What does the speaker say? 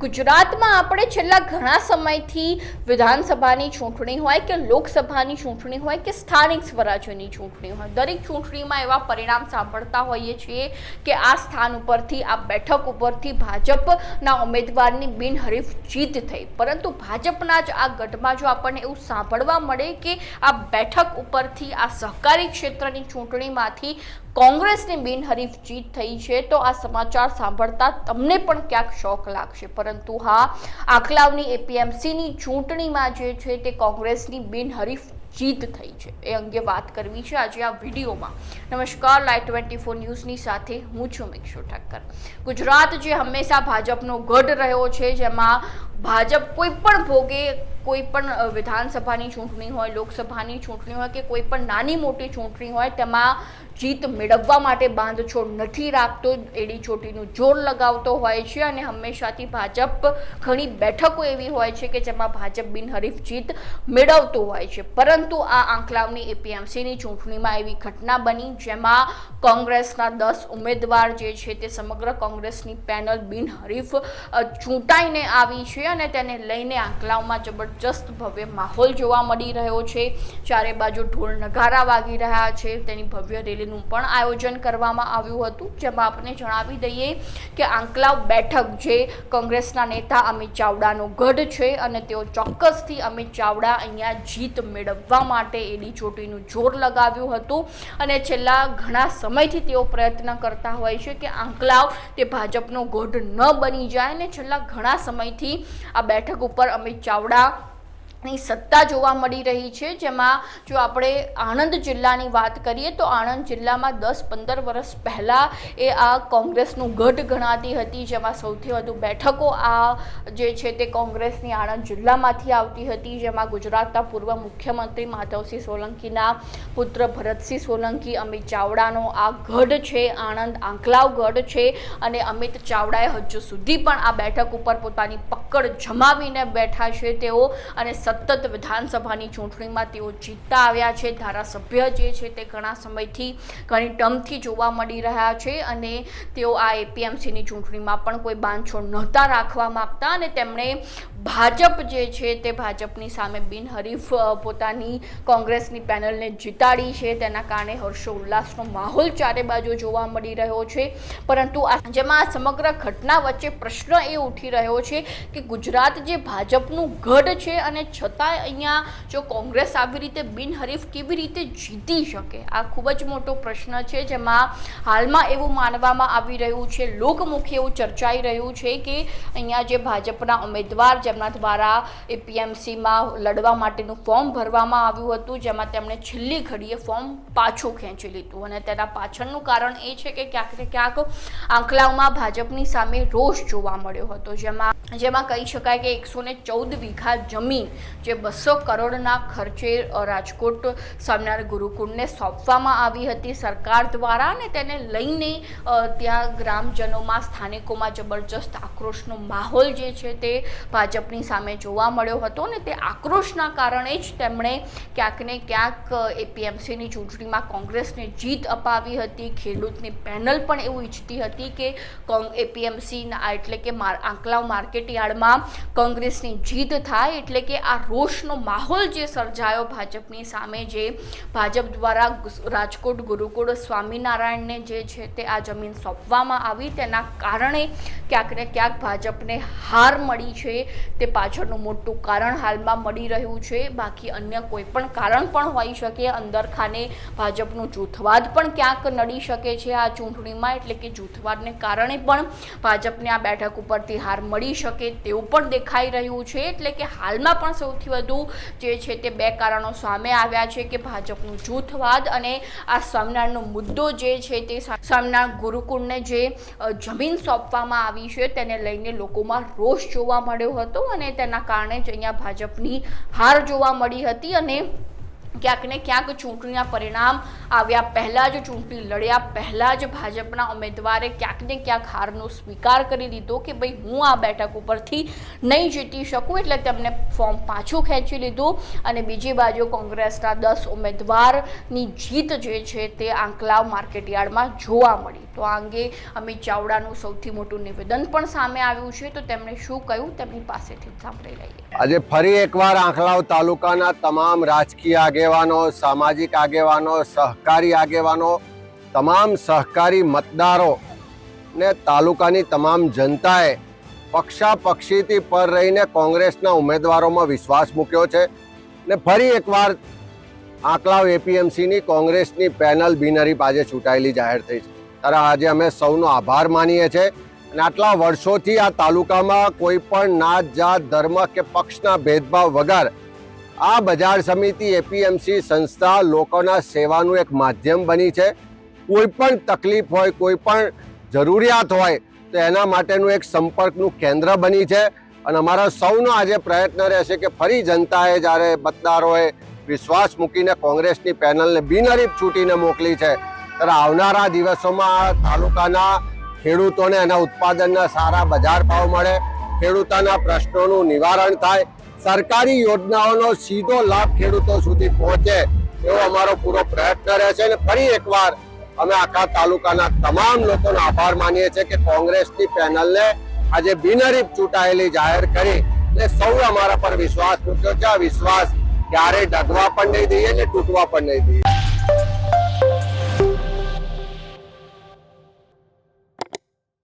ગુજરાતમાં આપણે છેલ્લા ઘણા સમયથી વિધાનસભાની ચૂંટણી હોય કે લોકસભાની ચૂંટણી હોય કે સ્થાનિક સ્વરાજ્યની ચૂંટણી હોય, દરેક ચૂંટણીમાં એવા પરિણામ સાંભળતા હોઈએ છીએ કે આ સ્થાન ઉપરથી, આ બેઠક ઉપરથી ભાજપના ઉમેદવારની બિનહરીફ જીત થઈ. પરંતુ ભાજપના જ આ ગઢમાં જો આપણને એવું સાંભળવા મળે કે આ બેઠક ઉપરથી આ સહકારી ક્ષેત્રની ચૂંટણીમાંથી કોંગ્રેસની બિનહરીફ જીત થઈ છે તો આ સમાચાર સાંભળતા તમને પણ ક્યાંક શોક લાગશે. પરંતુ હા, આખલાવની એપીએમસીની ચૂંટણીમાં જે છે તે કોંગ્રેસની બિનહરીફ જીત થઈ છે. એ અંગે વાત કરવી છે આજે આ વિડીયોમાં. નમસ્કાર, લાઈવ ટ્વેન્ટી ફોર ન્યૂઝની સાથે હું છું મિક્ષુ ઠક્કર. ગુજરાત જે હંમેશા ભાજપનો ગઢ રહ્યો છે, જેમાં ભાજપ કોઈ પણ ભોગે કોઈ પણ વિધાનસભાની ચૂંટણી હોય, લોકસભાની ચૂંટણી હોય કે કોઈ પણ નાની મોટી ચૂંટણી હોય, તેમાં જીત મેળવવા માટે બાંધછોડ નથી રાખતો. એડી ચોટીનું જોર લગાવતો હોય છે અને હંમેશાથી ભાજપ ઘણી બેઠકો એવી હોય છે કે જેમાં ભાજપ બિનહરીફ જીત મેળવતું હોય છે. પરંતુ આ આંકલાવની એપીએમસીની ચૂંટણીમાં એવી ઘટના બની જેમાં કોંગ્રેસના દસ ઉમેદવાર જે છે તે સમગ્ર કોંગ્રેસની પેનલ બિનહરીફ ચૂંટાઈને આવી છે અને તેને લઈને આંકલાવમાં જબરજસ્ત ભવ્ય માહોલ જોવા મળી રહ્યો છે. ચારે બાજુ ઢોલ નગારા વાગી રહ્યા છે. તેની ભવ્ય રેલીનું પણ આયોજન કરવામાં આવ્યું હતું. જેમાં આપણે જણાવી દઈએ કે આંકલાવ બેઠક જે કોંગ્રેસના નેતા અમિત ચાવડાનો ગઢ છે અને તેઓ ચોક્કસથી અમિત ચાવડા અહીંયા જીત મેળવવા માટે એડી ચોટીનું જોર લગાવ્યું હતું. અને છેલ્લા ઘણા સમયથી તેઓ પ્રયત્ન કરતા હોય છે કે આંકલાવ તે ભાજપનો ગઢ ન બની જાય. ને છેલ્લા ઘણા સમયથી આ બેઠક ઉપર અમિત ચાવડા ની સત્તા જોવા મળી રહી છે. જેમાં જો આપણે આણંદ જિલ્લાની વાત કરીએ તો આણંદ જિલ્લામાં દસ પંદર વર્ષ પહેલાં એ આ કોંગ્રેસનું ગઢ ગણાતી હતી. જેમાં સૌથી વધુ બેઠકો આ જે છે તે કોંગ્રેસની આણંદ જિલ્લામાંથી આવતી હતી. જેમાં ગુજરાતના પૂર્વ મુખ્યમંત્રી માધવસિંહ સોલંકીના પુત્ર ભરતસિંહ સોલંકી, અમિત ચાવડાનો આ ગઢ છે, આણંદ આંકલાવ ગઢ છે અને અમિત ચાવડાએ હજુ સુધી પણ આ બેઠક ઉપર પોતાની પકડ જમાવીને બેઠા છે તેઓ અને સતત વિધાનસભાની ચૂંટણીમાં તેઓ જીતતા આવ્યા છે. ધારાસભ્ય જે છે તે ઘણા સમયથી ઘણી ટર્મથી જોવા મળી રહ્યા છે અને તેઓ આ એપીએમસીની ચૂંટણીમાં પણ કોઈ બાંધછોડ નહોતા રાખવા માગતા અને તેમણે ભાજપ જે છે તે ભાજપની સામે બિનહરીફ પોતાની કોંગ્રેસની પેનલને જીતાડી છે. તેના કારણે હર્ષો ઉલ્લાસનો માહોલ ચારે બાજુ જોવા મળી રહ્યો છે. પરંતુ આ જેમાં આ સમગ્ર ઘટના વચ્ચે પ્રશ્ન એ ઉઠી રહ્યો છે કે ગુજરાત જે ભાજપનું ગઢ છે અને છતાંય અહીંયા જો કોંગ્રેસ આવી રીતે બિનહરીફ કેવી રીતે જીતી શકે? આ ખૂબ જ મોટો પ્રશ્ન છે જેમાં હાલમાં એવું માનવામાં આવી રહ્યું છે. લોકમુખે એવું ચર્ચાઈ રહ્યું છે કે અહીંયા જે ભાજપના ઉમેદવાર જેમના દ્વારા એપીએમસીમાં લડવા માટેનું ફોર્મ ભરવામાં આવ્યું હતું, જેમાં તેમણે છેલ્લી ઘડીએ ફોર્મ પાછું ખેંચી લીધું. અને તેના પાછળનું કારણ એ છે કે ક્યાંક ને ક્યાંક આંકલાવમાં ભાજપની સામે રોષ જોવા મળ્યો હતો, જેમાં જેમાં કહી શકાય કે એકસો ને ચૌદ વીઘા જમીન જે બસો કરોડના ખર્ચે રાજકોટ સ્વામિનારાયણ ગુરુકુળને સોંપવામાં આવી હતી સરકાર દ્વારા અને તેને લઈને ત્યાં ગ્રામજનોમાં, સ્થાનિકોમાં જબરજસ્ત આક્રોશનો માહોલ જે છે તે ભાજપની સામે જોવા મળ્યો હતો અને તે આક્રોશના કારણે જ તેમણે ક્યાંક ને ક્યાંક એપીએમસીની ચૂંટણીમાં કોંગ્રેસને જીત અપાવી હતી. ખેડૂતની પેનલ પણ એવું ઈચ્છતી હતી કે કોંગ, એપીએમસીના એટલે કે આંકલાવ માર્કેટ યાર્ડમાં કોંગ્રેસની જીત થાય એટલે કે આ રોષનો માહોલ જે સર્જાયો ભાજપની સામે જે ભાજપ દ્વારા રાજકોટ ગુરુકુળ સ્વામિનારાયણને જે છે તે આ જમીન સોંપવામાં આવી, તેના કારણે ક્યાંક ને ક્યાંક ભાજપને હાર મળી છે. તે પાછળનું મોટું કારણ હાલમાં મળી રહ્યું છે. બાકી અન્ય કોઈ પણ કારણ પણ હોઈ શકે. અંદર ખાને ભાજપનું જૂથવાદ પણ ક્યાંક નડી શકે છે આ ચૂંટણીમાં. એટલે કે જૂથવાદને કારણે પણ ભાજપને આ બેઠક ઉપરથી હાર મળી શકે તેવું પણ દેખાઈ રહ્યું છે. એટલે કે હાલમાં પણ સૌથી વધુ જે છે તે બે કારણો સામે આવ્યા છે કે ભાજપનું જૂથવાદ અને આ સ્વામિનારાયણનો મુદ્દો જે છે તે સ્વામિનારાયણ ગુરુકુળને જે જમીન સોંપવામાં આવી છે તેને લઈને લોકોમાં રોષ જોવા મળ્યો હતો. અને તેના કારણે જ અહીંયા ભાજપની હાર જોવા મળી હતી અને ક્યાંક ને ક્યાંક ચૂંટણીના પરિણામ આવ્યા. પહેલાં જ ચૂંટણી લડ્યા. પહેલાં જ ભાજપના ઉમેદવારે ક્યાંક ને ક્યાંક હારનો સ્વીકાર કરી દીધો કે ભાઈ હું આ બેઠક ઉપરથી નહીં જીતી શકું, એટલે તેમને ફોર્મ પાછું ખેંચી લીધું. અને બીજી બાજુ કોંગ્રેસના દસ ઉમેદવારની જીત જે છે તે આંકલાવ માર્કેટયાર્ડમાં જોવા મળી. તો આ અંગે અમિત ચાવડાનું સૌથી મોટું નિવેદન પણ સામે આવ્યું છે. તો તેમણે શું કહ્યું? તેમની પાસેથી સાંભળી લઈએ. આજે ફરી એકવાર આંકલાવ તાલુકાના તમામ રાજકીય આગેવાનો, સામાજિક આગેવાનો, સહકારી આગેવાનો, તમામ સહકારી મતદારો ને તાલુકાની તમામ જનતાએ પક્ષાપક્ષીથી પર રહીને કોંગ્રેસના ઉમેદવારોમાં વિશ્વાસ મૂક્યો છે ને ફરી એકવાર આંકલાવ એપીએમસીની કોંગ્રેસની પેનલ બિનહરીફ આજે ચૂંટાયેલી જાહેર થઈ છે. ત્યારે આજે અમે સૌનો આભાર માનીએ છીએ અને આટલા વર્ષોથી આ તાલુકામાં કોઈ પણ નાત જાત ધર્મ કે પક્ષના ભેદભાવ વગર આ બજાર સમિતિ એપીએમસી સંસ્થા લોકોના સેવાનું એક માધ્યમ બની છે. કોઈ પણ તકલીફ હોય, કોઈ પણ જરૂરિયાત હોય, તો એના માટેનું એક સંપર્કનું કેન્દ્ર બની છે. અને અમારા સૌનો આજે પ્રયત્ન રહેશે કે ફરી જનતાએ જ્યારે મતદારોએ વિશ્વાસ મૂકીને કોંગ્રેસની પેનલને બિનહરીફ છૂટીને મોકલી છે, ત્યારે આવનારા દિવસોમાં તાલુકાના ખેડૂતોને એના ઉત્પાદનના સારા બજાર ભાવ મળે, ખેડૂતોના પ્રશ્નોનું નિવારણ થાય સરકારી યોજનાઓનો સીધો લાભ ખેડૂતો સુધી પહોંચે એવો અમારો પૂરો પ્રયત્ન રહેશે અને ફરી એકવાર અમે આખા તાલુકાના તમામ લોકોનો આભાર માનીએ છીએ કે કોંગ્રેસની પેનલને આજે બિનહરીફ ચૂંટાયેલી જાહેર કરી એટલે સૌ અમારા પર વિશ્વાસ મૂક્યો છે. આ વિશ્વાસ ક્યારે ડગવા પણ નહીં દઈએ ને તૂટવા પણ નહીં દઈએ.